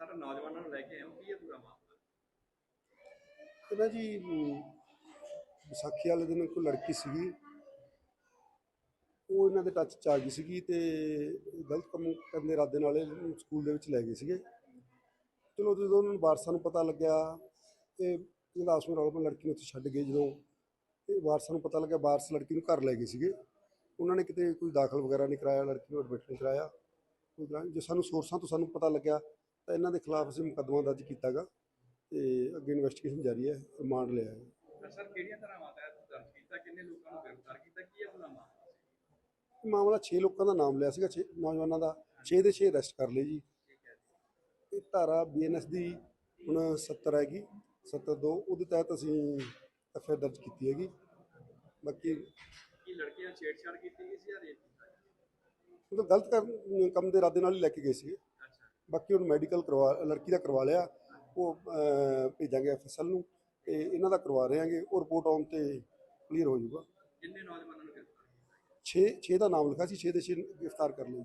Sir ਨੌਜਵਾਨਾਂ ਨੂੰ ਲੈ ਕੇ ਆਏ ਕੀ ਹੈ ਪੂਰਾ ਮਾਮਲਾ? ਤੇ ਨਾ ਜੀ ਵਿਸਾਖੀ ਵਾਲੇ ਦਿਨ ਕੋਈ ਲੜਕੀ ਸੀਗੀ। ਉਹ ਇਹਨਾਂ ਦੇ ਟੱਚ ਚ ਆ ਗਈ ਸੀਗੀ ਤੇ ਗਲਤ ਕੰਮ ਕਰਨ ਦੇ ਇਰਾਦੇ ਨਾਲ ਇਹਨੂੰ ਸਕੂਲ ਦੇ ਵਿੱਚ ਲੈ ਗਏ ਸੀਗੇ। ਚਲੋ ਜਦੋਂ ਉਹਨਾਂ ਨੂੰ ਵਾਰਸਾਂ ਨੂੰ ਪਤਾ ਲੱਗਿਆ ਤੇ ਇਹਦਾ ਆਸਮੇ ਲੜਕੀ ਨੂੰ ਉੱਥੇ ਛੱਡ ਗਏ ਜਦੋਂ ਤੇ ਵਾਰਸਾਂ ਨੂੰ ਪਤਾ ਲੱਗਿਆ, ਵਾਰਸ ਲੜਕੀ ਨੂੰ ਘਰ ਲੈ ਗਏ ਸੀਗੇ। ਉਹਨਾਂ ਨੇ ਕਿਤੇ ਕੋਈ ਦਾਖਲ ਵਗੈਰਾ ਨਹੀਂ ਕਰਾਇਆ, ਲੜਕੀ ਨੂੰ ਐਡਮਿਟ ਨਹੀਂ ਕਰਾਇਆ। ਕੋਈ ਜੇ ਸਾਨੂੰ ਸੋਰਸਾਂ ਤੋਂ ਸਾਨੂੰ ਪਤਾ ਲੱਗਿਆ ਤਾਂ ਇਹਨਾਂ ਦੇ ਖਿਲਾਫ ਅਸੀਂ ਮੁਕੱਦਮਾ ਦਰਜ ਕੀਤਾਗਾ ਤੇ ਅੱਗੇ ਇਨਵੈਸਟੀਗੇਸ਼ਨ ਜਾਰੀ ਹੈ ਰਿਮਾਂਡ ਲਿਆ ਹੈ। ਤਾਂ ਸਰ ਕਿਹੜੀਆਂ ਧਾਰਾਵਾਂ ਤਹਿਤ ਦਰਜ ਕੀਤਾ ਕਿੰਨੇ ਲੋਕਾਂ ਨੂੰ ਗ੍ਰਿਫਤਾਰ ਕੀਤਾ ਕੀ ਹੈ ਮਾਮਲਾ ਇਹ ਮਾਮਲਾ 6 ਲੋਕਾਂ ਦਾ ਨਾਮ ਲਿਆ ਸੀਗਾ 6 ਨੌਜਵਾਨਾਂ ਦਾ 6 ਦੇ 6 ਅਰੈਸਟ ਕਰ ਲਏ ਜੀ। ਇਹ ਧਾਰਾ ਬੀਐਨਐਸ ਦੀ ਹੁਣ 70 ਹੈਗੀ 72 ਉਹਦੇ ਤਹਿਤ ਅਸੀਂ ਐਫਆਈਆਰ ਦਰਜ ਕੀਤੀ ਹੈਗੀ। ਬਾਕੀ ਕੀ ਲੜਕੀਆਂ ਛੇੜਛਾੜ ਕੀਤੀ ਗਈ ਸੀ ਜਾਂ ਰੇਪ ਕੀਤਾ ਤਾਂ ਗਲਤ ਕੰਮ ਦੇ ਇਰਾਦੇ ਨਾਲ ਹੀ ਲੈ ਕੇ ਗਏ ਸੀਗੇ। ਬਾਕੀ ਹੁਣ ਮੈਡੀਕਲ ਕਰਵਾ ਲੜਕੀ ਦਾ ਕਰਵਾ ਲਿਆ ਉਹ ਭੇਜਾਂਗੇ ਐਫਐਸਐਲ ਨੂੰ ਤੇ ਇਹਨਾਂ ਦਾ ਕਰਵਾ ਰਹੇ ਹਾਂਗੇ ਉਹ ਰਿਪੋਰਟ ਆਉਣ ਤੇ ਕਲੀਅਰ ਹੋ ਜਾਊਗਾ। ਕਿੰਨੇ ਨੌਜਵਾਨਾਂ ਨੂੰ ਗ੍ਰਿਫਤਾਰ ਕੀਤਾ 6 6 ਦਾ ਨਾਮ ਲਿਖਿਆ ਸੀ 6 ਦੇ 6 ਗ੍ਰਿਫਤਾਰ ਕਰ ਲਏ